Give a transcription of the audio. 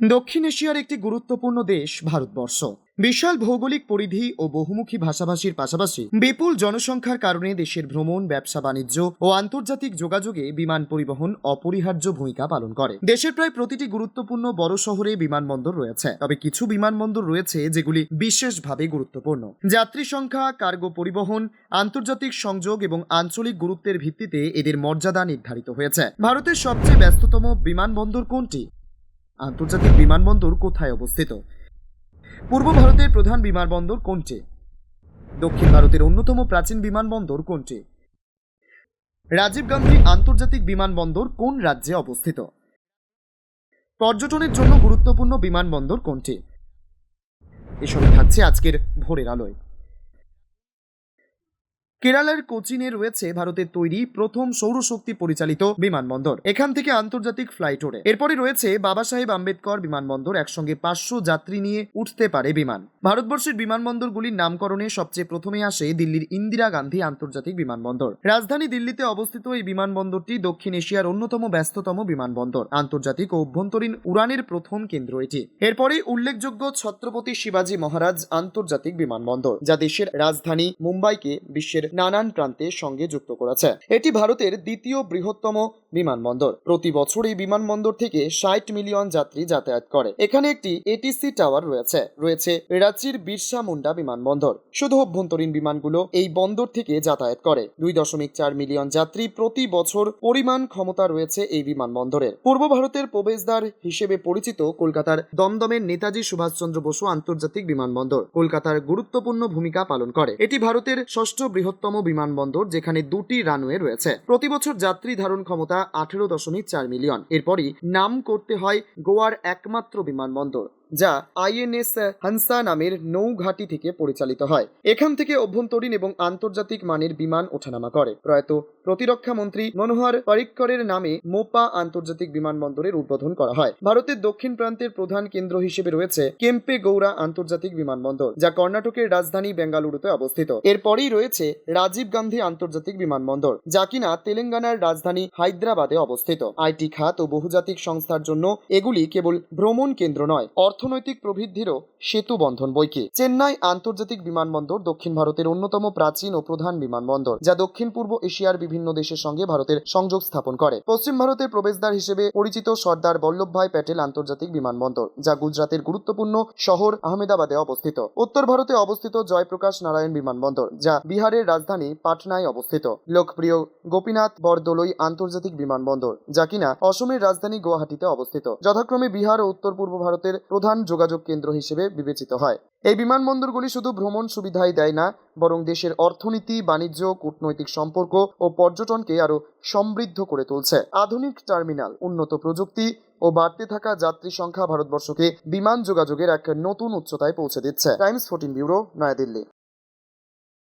দক্ষিণ এশিয়ার একটি গুরুত্বপূর্ণ দেশ ভারতবর্ষ। বিশাল ভৌগোলিক পরিধি ও বহুমুখী ভাষাভাষীর পাশাপাশি বিপুল জনসংখ্যার কারণে দেশের ভ্রমণ, ব্যবসা, বাণিজ্য ও আন্তর্জাতিক যোগাযোগে বিমান পরিবহন অপরিহার্য ভূমিকা পালন করে। দেশের প্রায় প্রতিটি গুরুত্বপূর্ণ বড় শহরে বিমানবন্দর রয়েছে। তবে কিছু বিমানবন্দর রয়েছে যেগুলি বিশেষভাবে গুরুত্বপূর্ণ। যাত্রী সংখ্যা, কার্গো পরিবহন, আন্তর্জাতিক সংযোগ এবং আঞ্চলিক গুরুত্বের ভিত্তিতে এদের মর্যাদা নির্ধারিত হয়েছে। ভারতের সবচেয়ে ব্যস্ততম বিমানবন্দর কোনটি? আন্তর্জাতিক বিমানবন্দর কোথায় অবস্থিত? পূর্ব ভারতের প্রধান বিমানবন্দর কোনটি? দক্ষিণ ভারতের অন্যতম প্রাচীন বিমানবন্দর কোনটি? রাজীব গান্ধী আন্তর্জাতিক বিমানবন্দর কোন রাজ্যে অবস্থিত? পর্যটনের জন্য গুরুত্বপূর্ণ বিমানবন্দর কোনটি? এসবই থাকছে আজকের ভোরের আলোয়। কেরালার কোচিনে রয়েছে ভারতের তৈরি প্রথম সৌরশক্তি পরিচালিত বিমানবন্দর। এখান থেকে আন্তর্জাতিক ফ্লাইট ওড়ে। এরপরে রয়েছে বাবা সাহেব আম্বেদকর বিমানবন্দর একসঙ্গে পাঁচশো যাত্রী নিয়ে উঠতে পারে বিমান। ভারতবর্ষের বিমানবন্দরগুলির নামকরণে সবচেয়ে প্রথমে আসে দিল্লির ইন্দিরা গান্ধী আন্তর্জাতিক বিমানবন্দর। রাজধানী দিল্লিতে অবস্থিত এই বিমানবন্দরটি দক্ষিণ এশিয়ার অন্যতম ব্যস্ততম বিমানবন্দর। আন্তর্জাতিক ও অভ্যন্তরীণ উড়ানের প্রথম কেন্দ্র এটি। এরপরে উল্লেখযোগ্য ছত্রপতি শিবাজী মহারাজ আন্তর্জাতিক বিমানবন্দর, যা দেশের রাজধানী মুম্বাইকে বিশ্বের নানান প্রান্তের সঙ্গে যুক্ত করেছে। এটি ভারতের দ্বিতীয় বৃহত্তম বিমানবন্দর। প্রতি বছর এই বিমানবন্দর থেকে ষাট মিলিয়ন যাত্রী যাতায়াত করে। এখানে একটি এটিসি টাওয়ার রয়েছে। রয়েছে রাঁচির বিরসা মুন্ডা বিমানবন্দর। শুধু অভ্যন্তরীণ বিমানগুলো এই বন্দর থেকে যাতায়াত করে। দুই দশমিক চার মিলিয়ন যাত্রী প্রতি বছর পরিমাণ ক্ষমতা রয়েছে এই বিমানবন্দরের। পূর্ব ভারতের প্রবেশদ্বার হিসেবে পরিচিত কলকাতার দমদমের নেতাজি সুভাষচন্দ্র বসু আন্তর্জাতিক বিমানবন্দর। কলকাতার গুরুত্বপূর্ণ ভূমিকা পালন করে। এটি ভারতের ষষ্ঠ বৃহত্তম বিমানবন্দর যেখানে দুটি রানওয়ে রয়েছে। প্রতি বছর যাত্রী ধারণ ক্ষমতা আঠেরো দশমিক চার মিলিয়ন। এরপরই নাম করতে হয় গোয়ার একমাত্র বিমানবন্দর। যা আইএনএস হানসা নামের নৌঘাটি থেকে পরিচালিত হয়। এখান থেকে অভ্যন্তরীণ এবং আন্তর্জাতিক মানের বিমান ওঠানামা করে। প্রয়াত প্রতিরক্ষা মন্ত্রী মনোহর পরিক্করের নামে মোপা আন্তর্জাতিক বিমানবন্দরের উদ্বোধন করা হয়। ভারতের দক্ষিণ প্রান্তের প্রধান কেন্দ্র হিসেবে রয়েছে কেম্পে গৌড়া আন্তর্জাতিক বিমানবন্দর, যা কর্ণাটকের রাজধানী বেঙ্গালুরুতে অবস্থিত। এরপরেই রয়েছে রাজীব গান্ধী আন্তর্জাতিক বিমানবন্দর, যা কিনা তেলেঙ্গানার রাজধানী হায়দ্রাবাদে অবস্থিত। আইটি খাত ও বহুজাতিক সংস্থার জন্য এগুলি কেবল ভ্রমণ কেন্দ্র নয় অর্থনৈতিক প্রবৃদ্ধিরও সেতু বন্ধন বইকে। চেন্নাই আন্তর্জাতিক বিমানবন্দর দক্ষিণ ভারতের অন্যতম প্রাচীন ও প্রধান বিমানবন্দর, যা দক্ষিণ পূর্ব এশিয়ার বিভিন্ন দেশের সঙ্গে ভারতের সংযোগ স্থাপন করে। পশ্চিম ভারতের প্রবেশদ্বার হিসেবে পরিচিত সর্দার বল্লভভাই প্যাটেল আন্তর্জাতিক বিমানবন্দর, যা গুজরাতের গুরুত্বপূর্ণ শহর আহমেদাবাদে অবস্থিত। উত্তর ভারতে অবস্থিত জয়প্রকাশ নারায়ণ বিমানবন্দর, যা বিহারের রাজধানী পাটনায় অবস্থিত। লোকপ্রিয় গোপীনাথ বরদলৈ আন্তর্জাতিক বিমানবন্দর, যা কিনা অসমের রাজধানী গুয়াহাটিতে অবস্থিত। যথাক্রমে বিহার ও উত্তর পূর্ব ভারতের প্রধান যোগাযোগ কেন্দ্র হিসেবে বিবেচিত হয়। এই বিমানবন্দরগুলি শুধু ভ্রমণ সুবিধাই দেয় না, বরং দেশের অর্থনীতি, বাণিজ্য, কূটনৈতিক সম্পর্ক ও পর্যটনকে আরও সমৃদ্ধ করে তুলছে। আধুনিক টার্মিনাল, উন্নত প্রযুক্তি ও বাড়তে থাকা যাত্রী সংখ্যা ভারতবর্ষকে বিমান যোগাযোগের এক নতুন উচ্চতায় পৌঁছে দিচ্ছে। Times fourteen bureau, Nayadilli.